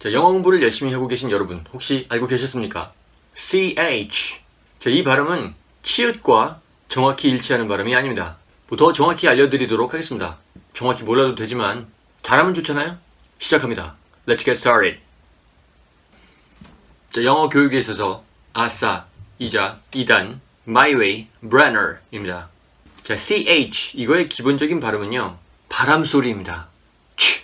자, 영어 공부를 열심히 하고 계신 여러분, 혹시 알고 계셨습니까? CH. 자, 이 발음은 치읓과 정확히 일치하는 발음이 아닙니다. 뭐 더 정확히 알려드리도록 하겠습니다. 정확히 몰라도 되지만, 잘하면 좋잖아요? 시작합니다. Let's get started. 자, 영어 교육에 있어서 아싸, 이자, 이단, my way, Brenner입니다. 자, CH 이거의 기본적인 발음은요. 바람 소리입니다. 치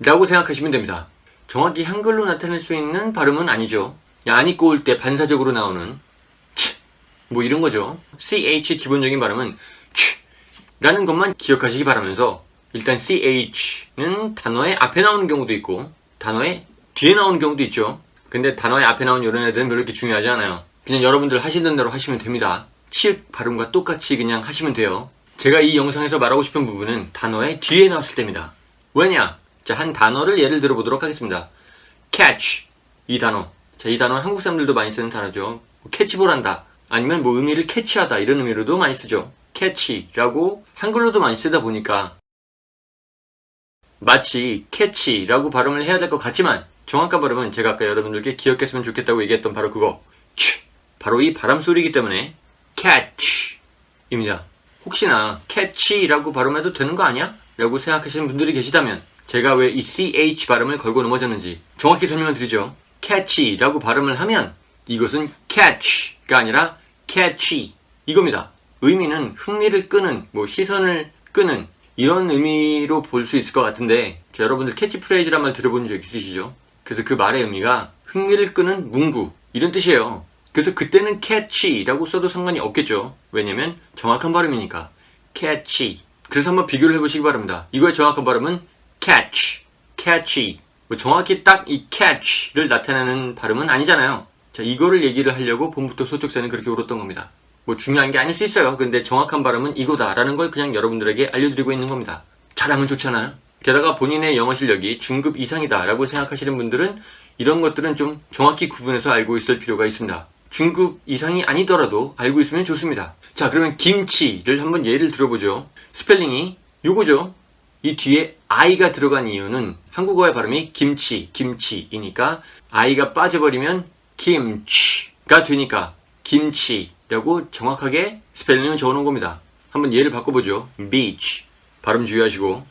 라고 생각하시면 됩니다. 정확히 한글로 나타낼 수 있는 발음은 아니죠. 안 입고 올때 반사적으로 나오는 치, 뭐 이런 거죠. CH의 기본적인 발음은 치 라는 것만 기억하시기 바라면서 일단 CH는 단어의 앞에 나오는 경우도 있고 단어의 뒤에 나오는 경우도 있죠. 근데 단어의 앞에 나오는 이런 애들은 별로 이렇게 중요하지 않아요. 그냥 여러분들 하시는 대로 하시면 됩니다. 치읓 발음과 똑같이 그냥 하시면 돼요. 제가 이 영상에서 말하고 싶은 부분은 단어의 뒤에 나왔을 때입니다. 왜냐? 자, 한 단어를 예를 들어 보도록 하겠습니다. catch 이 단어. 자, 이 단어는 한국 사람들도 많이 쓰는 단어죠. 뭐 캐치볼 한다. 아니면 뭐 의미를 캐치하다 이런 의미로도 많이 쓰죠. 캐치라고 한글로도 많이 쓰다 보니까 마치 캐치라고 발음을 해야 될 것 같지만 정확한 발음은 제가 아까 여러분들께 기억했으면 좋겠다고 얘기했던 바로 그거 치 바로 이 바람 소리이기 때문에 catch입니다. 혹시나 catch라고 발음해도 되는 거 아니야? 라고 생각하시는 분들이 계시다면 제가 왜 이 ch 발음을 걸고 넘어졌는지 정확히 설명을 드리죠. catch라고 발음을 하면 이것은 catch가 아니라 catchy 이겁니다. 의미는 흥미를 끄는, 뭐 시선을 끄는 이런 의미로 볼 수 있을 것 같은데 자, 여러분들 캐치프레이즈란 말 들어본 적 있으시죠? 그래서 그 말의 의미가 흥미를 끄는 문구 이런 뜻이에요. 그래서 그때는 catchy라고 써도 상관이 없겠죠. 왜냐면 정확한 발음이니까 catchy. 그래서 한번 비교를 해보시기 바랍니다. 이거의 정확한 발음은 catch, catchy. 뭐 정확히 딱 이 catch를 나타내는 발음은 아니잖아요. 자, 이거를 얘기를 하려고 봄부터 소속사는 그렇게 울었던 겁니다. 뭐 중요한 게 아닐 수 있어요. 근데 정확한 발음은 이거다라는 걸 그냥 여러분들에게 알려드리고 있는 겁니다. 잘하면 좋잖아요. 게다가 본인의 영어 실력이 중급 이상이다라고 생각하시는 분들은 이런 것들은 좀 정확히 구분해서 알고 있을 필요가 있습니다. 중급 이상이 아니더라도 알고 있으면 좋습니다. 자, 그러면 김치를 한번 예를 들어보죠. 스펠링이 요거죠. 이 뒤에 i가 들어간 이유는 한국어의 발음이 김치, 김치이니까 i가 빠져버리면 김치가 되니까 김치라고 정확하게 스펠링을 적어놓은 겁니다. 한번 예를 바꿔보죠. beach 발음 주의하시고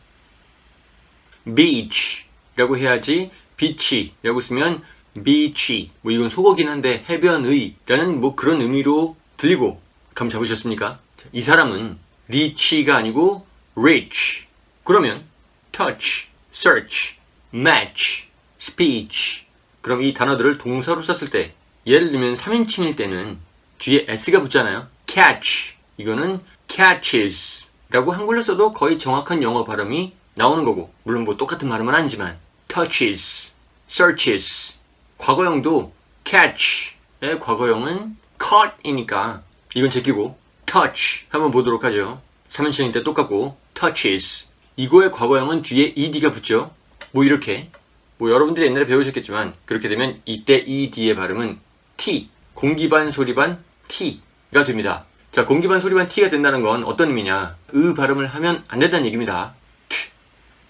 beach라고 해야지 beach라고 쓰면 beachy 뭐 이건 속어긴 한데 해변의라는 뭐 그런 의미로 들리고 감 잡으셨습니까? 이 사람은 reach가 아니고 reach 그러면 touch, search, match, speech 그럼 이 단어들을 동사로 썼을 때 예를 들면 3인칭일 때는 뒤에 s가 붙잖아요. catch 이거는 catches 라고 한글로 써도 거의 정확한 영어 발음이 나오는 거고 물론 뭐 똑같은 발음은 아니지만 touches, searches 과거형도 catch의 과거형은 caught-이니까 이건 제끼고 touch 한번 보도록 하죠. 3인칭일 때 똑같고 touches 이거의 과거형은 뒤에 ed가 붙죠. 뭐 이렇게 뭐 여러분들이 옛날에 배우셨겠지만 그렇게 되면 이때 ed의 발음은 t 공기반 소리반 t가 됩니다. 자 공기반 소리반 t가 된다는 건 어떤 의미냐? 으 발음을 하면 안 된다는 얘기입니다. 트,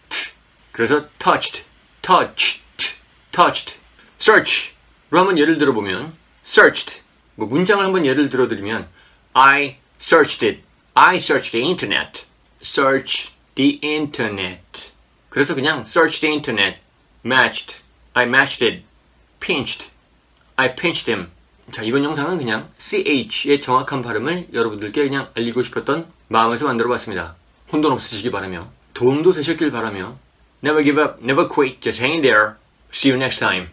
트. 그래서 touched, touched, touched, search로 한번 예를 들어보면 searched 뭐 문장을 한번 예를 들어드리면 I searched it, I searched the internet, search the internet. 그래서 그냥 search the internet, matched, I matched it, pinched, I pinched him. 자, 이번 영상은 그냥 CH의 정확한 발음을 여러분들께 그냥 알리고 싶었던 마음에서 만들어 봤습니다. 혼돈 없으시기 바라며, 도움도 되셨길 바라며, never give up, never quit, just hang in there. See you next time.